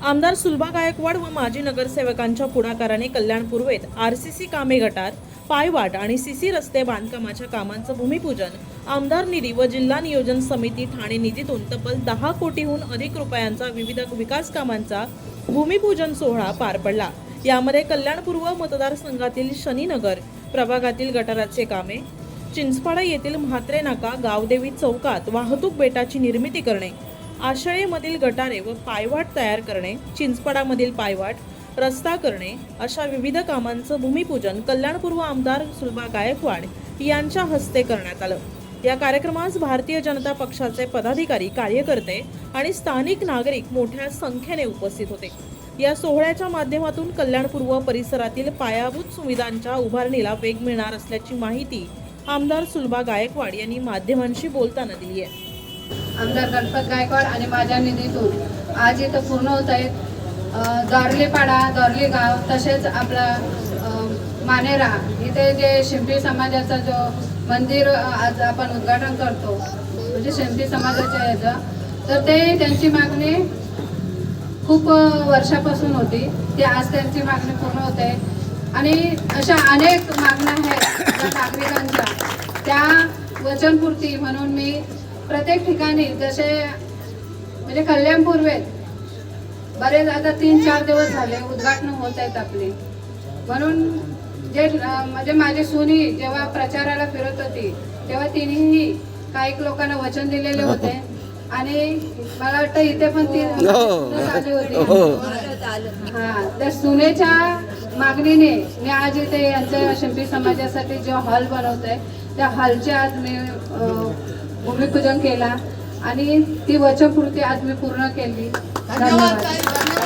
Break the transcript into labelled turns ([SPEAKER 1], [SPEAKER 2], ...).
[SPEAKER 1] आमदार सुलभा गायकवाड व माजी नगरसेवकांच्या पुढाकाराने कल्याण पूर्वेत सी कामे गटार पायवाट आणि सी सी रस्ते बांधकामाच्या कामांचं भूमिपूजन आमदार निधी व जिल्हा नियोजन समिती ठाणे निधीतून तब्बल दहा कोटीहून अधिक रुपयांचा विविध विकास कामांचा भूमिपूजन सोहळा पार पडला. यामध्ये कल्याण पूर्व मतदारसंघातील शनीनगर प्रभागातील गटाराचे कामे चिंचपाडा येथील म्हात्रे नाका गावदेवी चौकात वाहतूक बेटाची निर्मिती करणे आशळेमधील गटारे व पायवाट तयार करणे चिंचपडामधील पायवाट रस्ता करणे अशा विविध कामांचं भूमिपूजन कल्याणपूर्व आमदार सुलभा गायकवाड यांच्या हस्ते करण्यात आलं. या कार्यक्रमास भारतीय जनता पक्षाचे पदाधिकारी कार्यकर्ते आणि स्थानिक नागरिक मोठ्या संख्येने उपस्थित होते. या सोहळ्याच्या माध्यमातून कल्याणपूर्व परिसरातील पायाभूत सुविधांच्या उभारणीला वेग मिळणार असल्याची माहिती आमदार सुलभा गायकवाड यांनी माध्यमांशी बोलताना दिली आहे.
[SPEAKER 2] आमदार गणपत गायकवाड आणि माझ्या निधीतून. आज इथं पूर्ण होत आहेत. अ, दॉर्लीपाडा गाव तसेच आपला मानेरा. इथे जे शिंपी समाजाचा जो मंदिर आज आपण उद्घाटन करतो म्हणजे शिंपी समाजाच्या ह्याचं तर ते त्यांची मागणी खूप वर्षापासून होती. ती आज त्यांची मागणी पूर्ण होते. आणि अशा अनेक मागण्या आहेत ज्या नागरिकांच्या. त्या वचनपूर्ती म्हणून मी प्रत्येक ठिकाणी जसे म्हणजे कल्याण पूर्वेत बरेच आता तीन चार दिवस झाले उद्घाटन होत आहेत आपली. म्हणून जे म्हणजे माझी सुनी जेव्हा प्रचाराला फिरत होती तेव्हा तिनेही काही लोकांना वचन दिलेले होते. आणि मला वाटतं इथे पण ती सुनच आली होती. हा. त्या सुनेच्या मागणीने मी आज इथे यांच्या शिंपी समाजासाठी जो हॉल बनवतोय त्या हॉलचे आज मी भूमिपूजन केला. आणि ती वचनपूर्ती आज मी पूर्ण केली. धन्यवाद